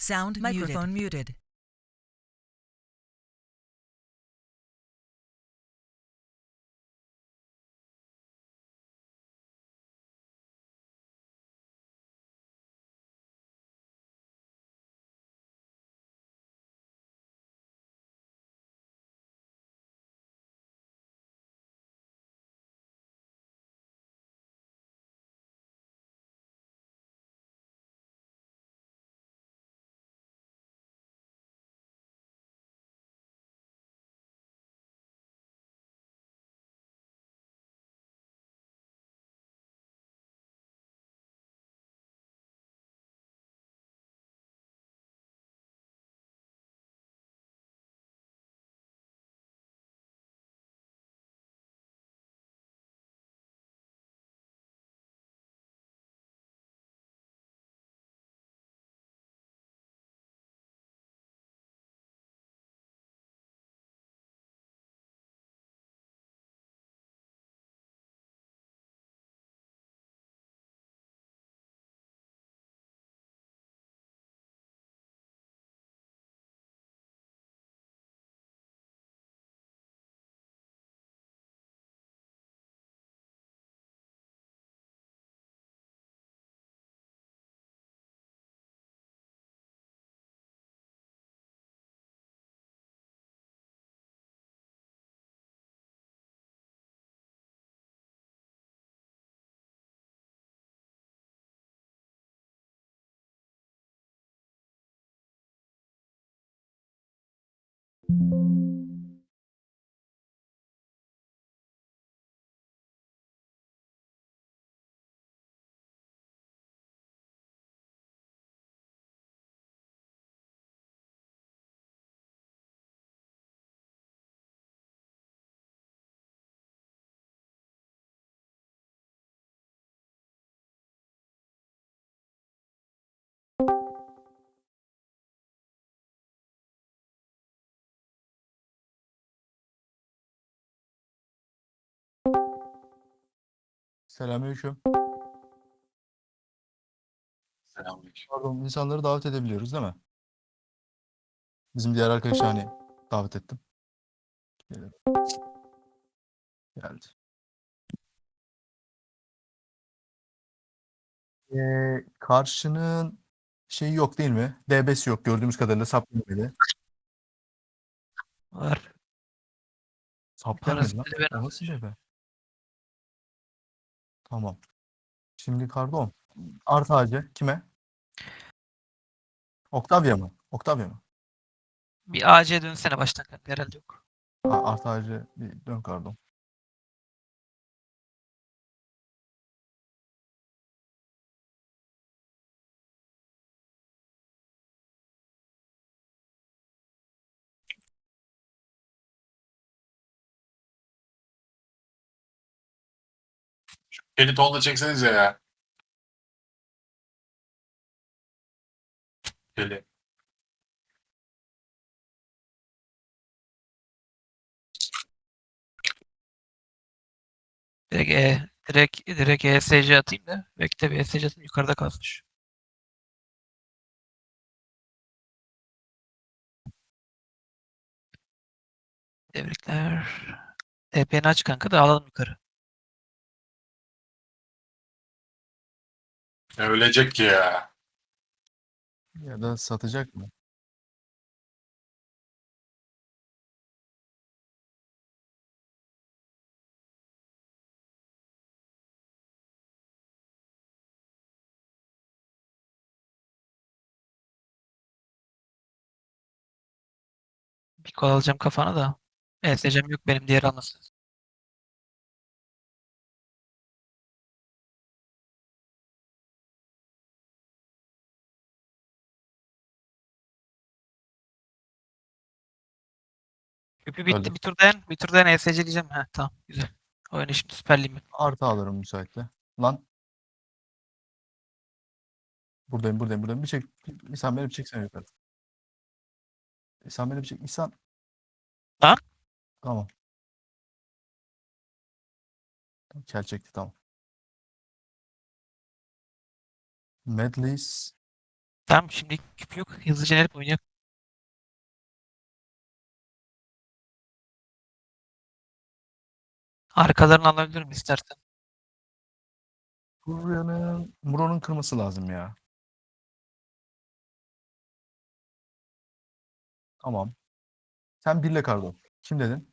Sound microphone muted. Selamünaleyküm. Selamünaleyküm. Pardon, insanları davet edebiliyoruz değil mi? Bizim diğer arkadaşı hani davet ettim. Gelin. Geldi. Ee, karşının şeyi yok değil mi? DB'si yok gördüğümüz kadarıyla saplamıyor. Var. Saplamıyor Parası lan. bile ben nasıl DB? Tamam. Şimdi Kardon. Artı ağacı kime? Octavia mı? Octavia mı? Bir AC dönsene baştan kanka herhalde yok. Ha, artı ağacı bir dön Kardon. Beni tonla çeksenize ya. Şöyle. Direkt E, direkt, direkt ESC atayım da. Bekle bir ESC atayım yukarıda kalmış. Tebrikler. TP'ni aç kanka da alalım yukarı. Ölecek ki ya. Ya da satacak mı? Bir kol alacağım kafana da. ESC'm yok benim diğer almasın. Küpü bitti. Öldüm. Bir tur dayan. Bir tur dayan ESC diyeceğim. Heh, tamam. Güzel. Oyunu şimdi süperliyim ben. Artı alırım müsaitle. Lan. Buradayım buradayım buradayım. Bir çek. Bir, sen beni bir çeksene yukarı. E, Sen beni bir çek. İhsan. Lan. Tamam. Kel çekti tamam. Medleys Tamam şimdi küp yok. Hızlıca nereye oynuyor? Arkalarını alabilirim istersen. Buranın Muro'nun kırması lazım ya. Tamam. Sen birle kardo. Kim dedin?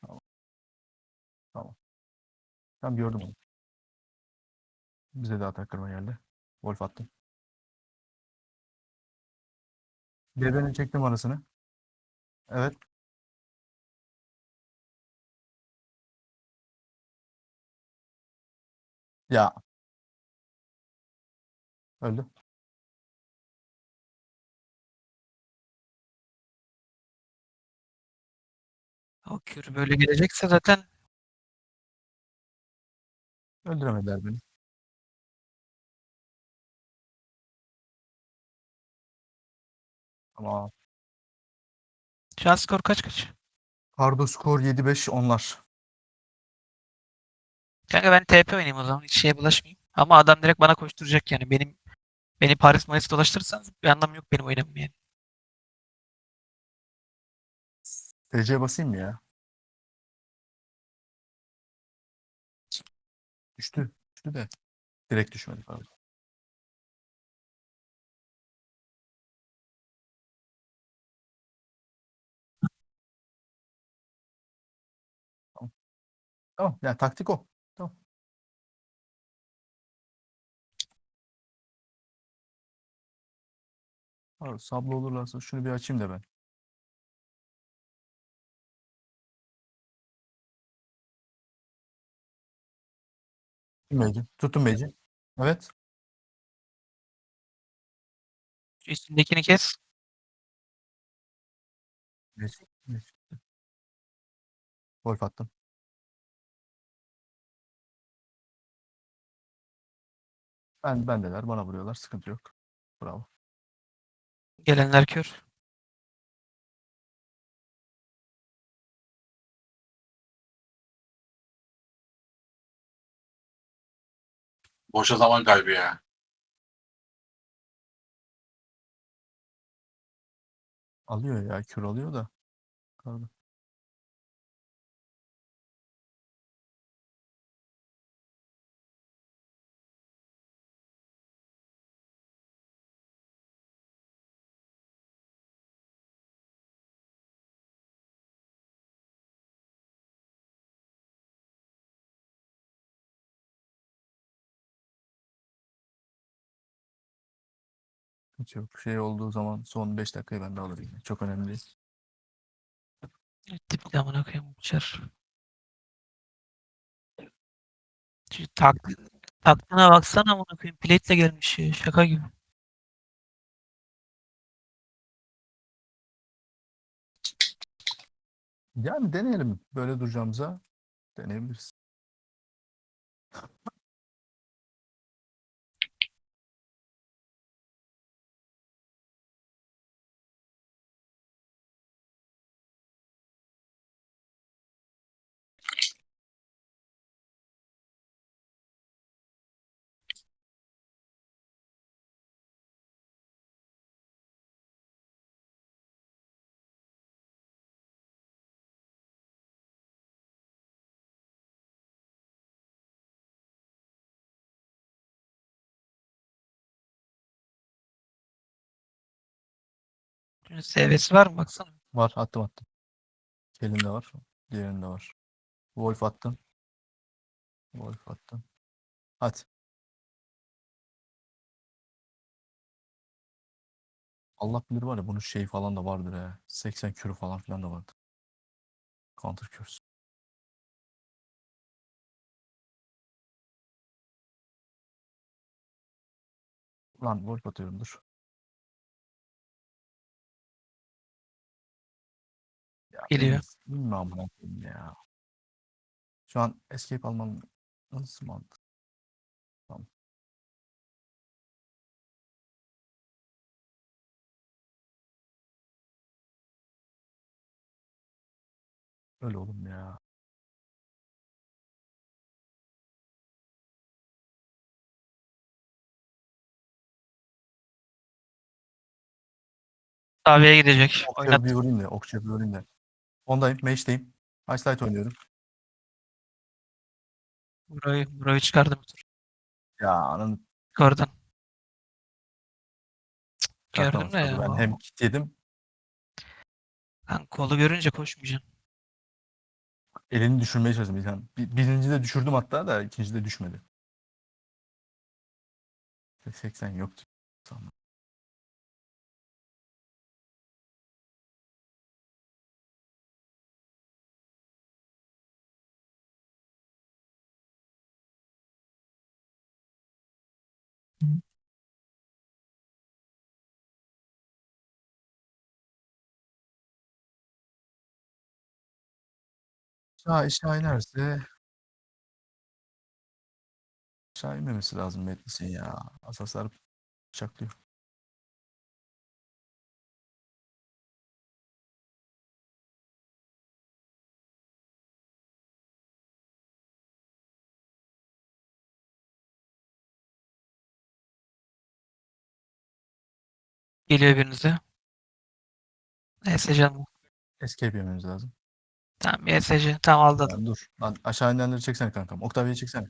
Tamam. Tamam. Ben gördüm onu. Bize de atak kırma geldi. Wolf attım. Bebenin çektim arasını. Evet. Ya. Öldü. O kür böyle gelecekse zaten Öldüremediler beni. Ama şu an skor kaç kaç? Kardo skor 7-5 onlar. Kanka ben TP oynayayım o zaman. Hiç şeye bulaşmayayım. Ama adam direkt bana koşturacak yani. Benim beni Paris Maris dolaştırırsanız bir anlamı yok benim oynamam yani. TC basayım mı ya? Düştü. Düştü de. Direkt düşmedi pardon. Tamam. Tamam. Yani taktik o. Abi, sablo olurlarsa şunu bir açayım da ben. Meci. Tutun Meci. Evet. Üstündekini kes. Meci. Meci. Wolf attım. Ben bendeler. Bana vuruyorlar. Sıkıntı yok. Bravo. Gelenler kör. Boşa zaman kaybı ya. Alıyor ya. Kür alıyor da. Kardo. Hiç yok. Şey olduğu zaman son 5 dakikayı ben de alırım. Çok önemli değil. De amına koyayım uçar. Şu tak, taktığına baksana amına koyayım. Plate'le gelmiş ya. Şaka gibi. Yani deneyelim. Böyle duracağımıza deneyebiliriz. SV'si var mı baksana. Var. Attım attım. Elinde var. Diğerinde var. Wolf attım. Wolf attım. Hadi. Allah bilir var ya bunun şey falan da vardır ya. 80 kürü falan filan da vardır. Counter kürsü. Lan Wolf atıyorum dur. Geliyor. Bilmiyorum amına ya. Şu an escape almam nasıl mantık? Tamam. Öyle oğlum ya. Davaya gidecek. Okçuya Oynat. bir vurayım da, okçuya bir vurayım da. Ondayım. Mage'deyim. Ice oynuyorum. Burayı, burayı çıkardım. Ya anın Gördün. Gördün mü ya? Ben hem kit yedim. Lan kolu görünce koşmayacaksın. Elini düşürmeye çalıştım. Yani bir, birinci de düşürdüm hatta da ikinci de düşmedi. 80 yoktu. Sandım. Aşağı aşağı inerse aşağı inmemesi lazım Metlis'in ya. Asaslar bıçaklıyor. Geliyor birinize. ESC mı? Escape yememiz lazım. Tamam ESC. Tamam aldı adam. Lan dur. Lan aşağı inenleri çeksene kankam. Octavia'yı çeksene.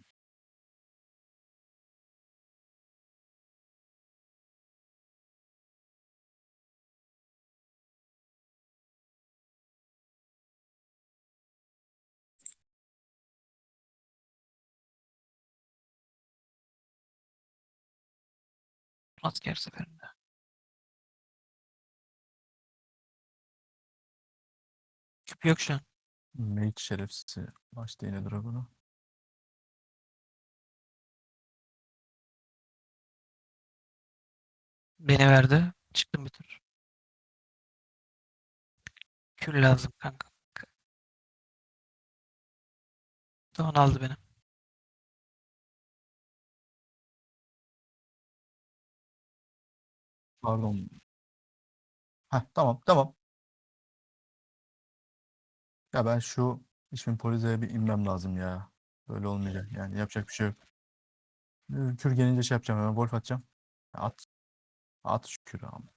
Asker seferinde. Küp yok şu an. Mage şerefsizi. Başta yine Dragon'u. Beni verdi. Çıktım bir tur. Kül lazım kanka. Don aldı beni. Pardon. Heh, tamam tamam. Ya ben şu İşmin Polize'ye bir inmem lazım ya. Böyle olmayacak. Yani yapacak bir şey yok. Kür gelince şey yapacağım hemen Wolf atacağım. At. At şu kürü ama.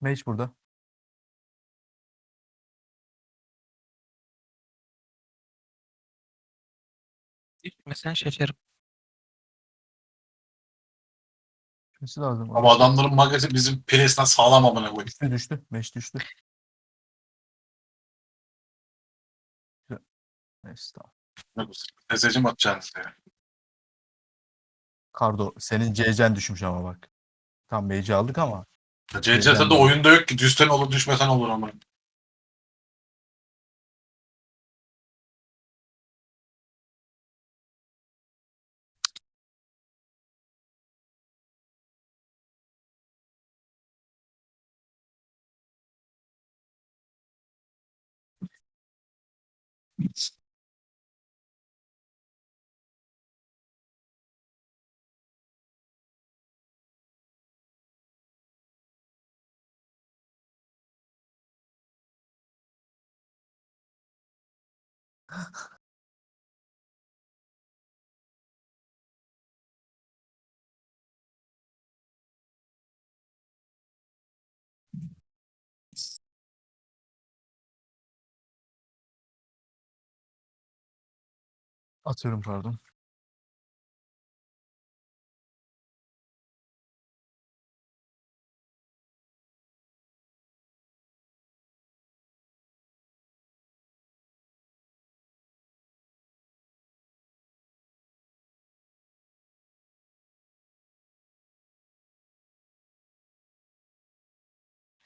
Mage burada. Mesela şaşarım. Düşmesi lazım. Ama adamların magazin bizim presinden sağlam amına koyayım. Düştü düştü. Mage düştü. Güzel. Neyse tamam. Ne bu? Mesajı mı atacaksınız ya? Kardo senin CC'n düşmüş ama bak. Tam Mage'i aldık ama. CC'de de oyunda yok ki. Düşsen olur düşmesen olur ama. Atıyorum pardon.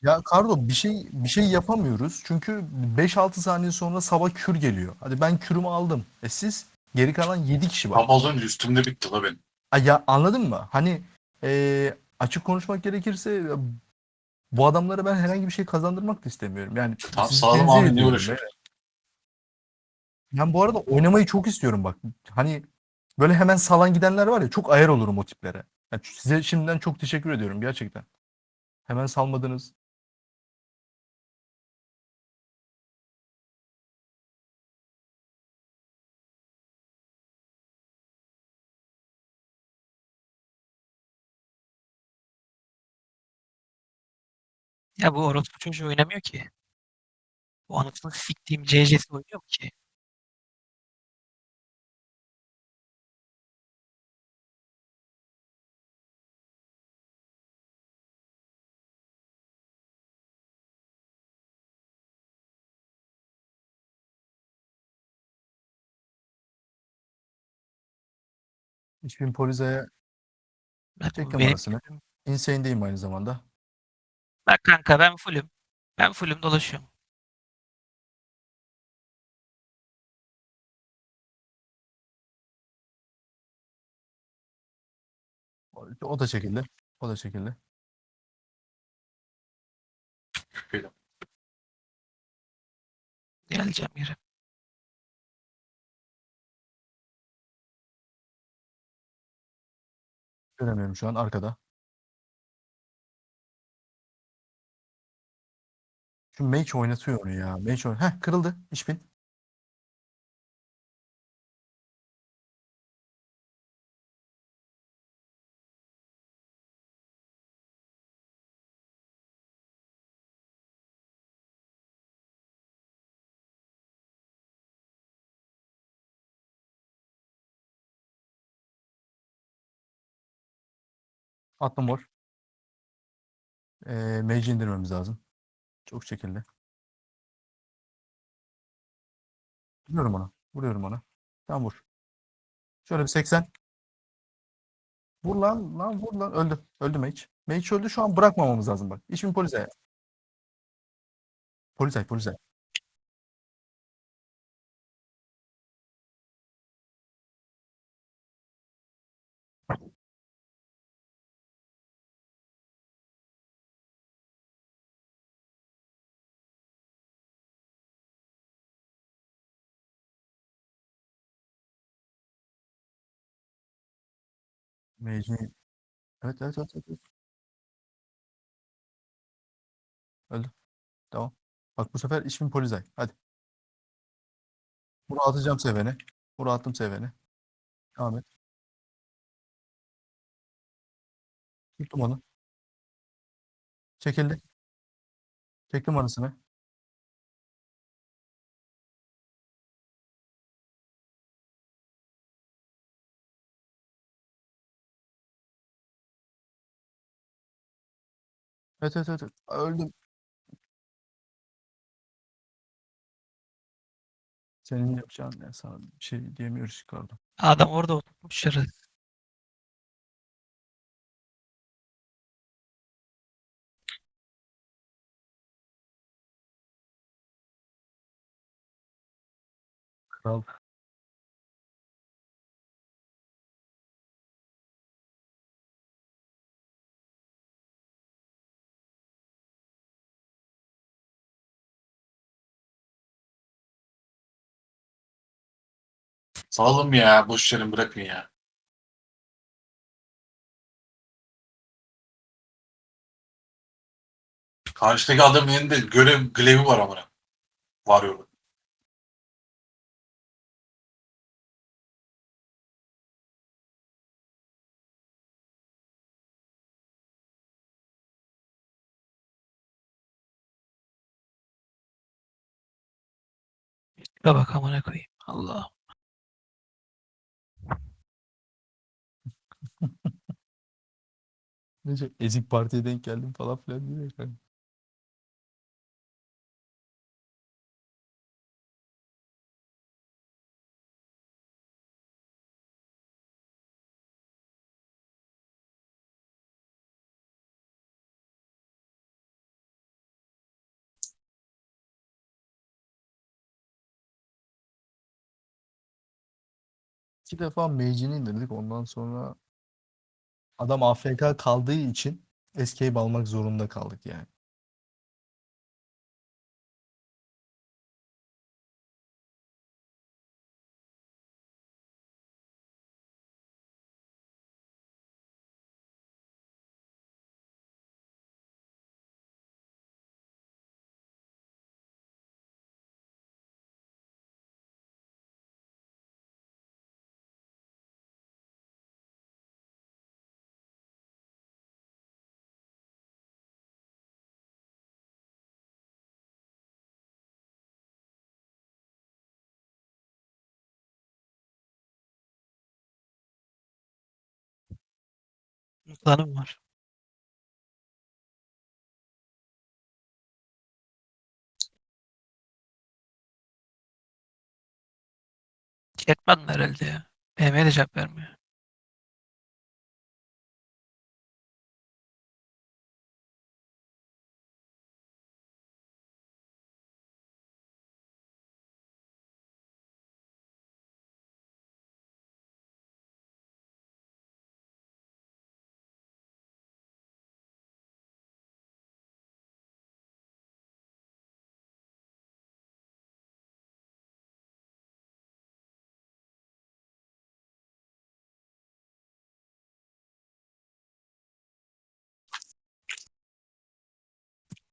Ya Kardo bir şey bir şey yapamıyoruz. Çünkü 5-6 saniye sonra sabah kür geliyor. Hadi ben kürümü aldım. E siz geri kalan 7 kişi var. Ama az önce üstümde bitti la benim. Ay Ya anladın mı? Hani e, açık konuşmak gerekirse ya, bu adamlara ben herhangi bir şey kazandırmak da istemiyorum. Yani sizi sağlam abi ediyorum uğraşıyor? be. Ben bu arada oynamayı çok istiyorum bak. Hani böyle hemen salan gidenler var ya çok ayar olurum o tiplere. Yani size şimdiden çok teşekkür ediyorum gerçekten. Hemen salmadınız. Ya bu orospu çocuğu oynamıyor ki. Bu anasını siktiğim CC'si oynuyor mu ki? Hiçbir Poliza'ya Ben, çek benim, numarasını. Insane'deyim aynı zamanda. Bak kanka ben fullüm. Ben fullüm dolaşıyorum. O- da çekildi. O da çekildi. Geleceğim yere. Göremiyorum şu an arkada. Şu Mage oynatıyor onu ya. Mage oyn Heh kırıldı. İşbin. Attım var. Ee, Mage'i indirmemiz lazım. Çok çekildi. Vuruyorum ona. Vuruyorum ona. Tamam vur. Şöyle bir 80. Vur lan. Lan vur lan. Öldü. Öldü Mage. Mage öldü. Şu an bırakmamamız lazım bak. İşin polise. Polizay, polizay. Mage'i Evet, evet, evet, evet. Öldü. Tamam. Bak bu sefer işin polizay. Hadi. Bunu atacağım sevene. Bunu attım sevene. Devam et. Tuttum onu. Çekildi. Çektim anısını. Evet, evet, evet. Öldüm. Senin yapacağın ne? Sana bir şey diyemiyoruz Ricardo. Adam orada oturmuş yere. Kral. Salın ya. Boş yerin bırakın ya. Karşıdaki adamın elinde görev glevi var amına. Var. Şuna bak amına koyayım. Allah. Nece ezik partiye denk geldim falan filan diyor ya. İki defa Mage'ini indirdik. Ondan sonra adam AFK kaldığı için escape almak zorunda kaldık yani. Planım var. Chatman herhalde ya. BM'ye cevap vermiyor.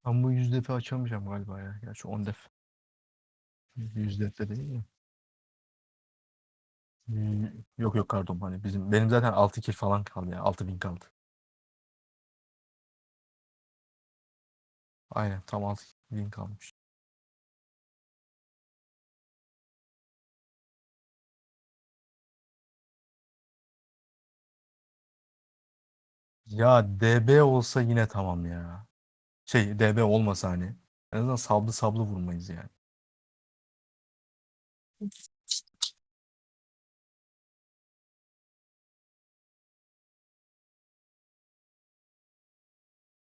Ben bu 100 defa açamayacağım galiba ya. Gerçi 10 def. 100 defa değil mi? Hmm, Yok yok pardon hani bizim benim zaten 6 kill falan kaldı ya. 6000 kaldı. Aynen tam 6000 kalmış. Ya DB olsa yine tamam ya. Şey DB olmasa hani. En azından sablı sablı vurmayız yani.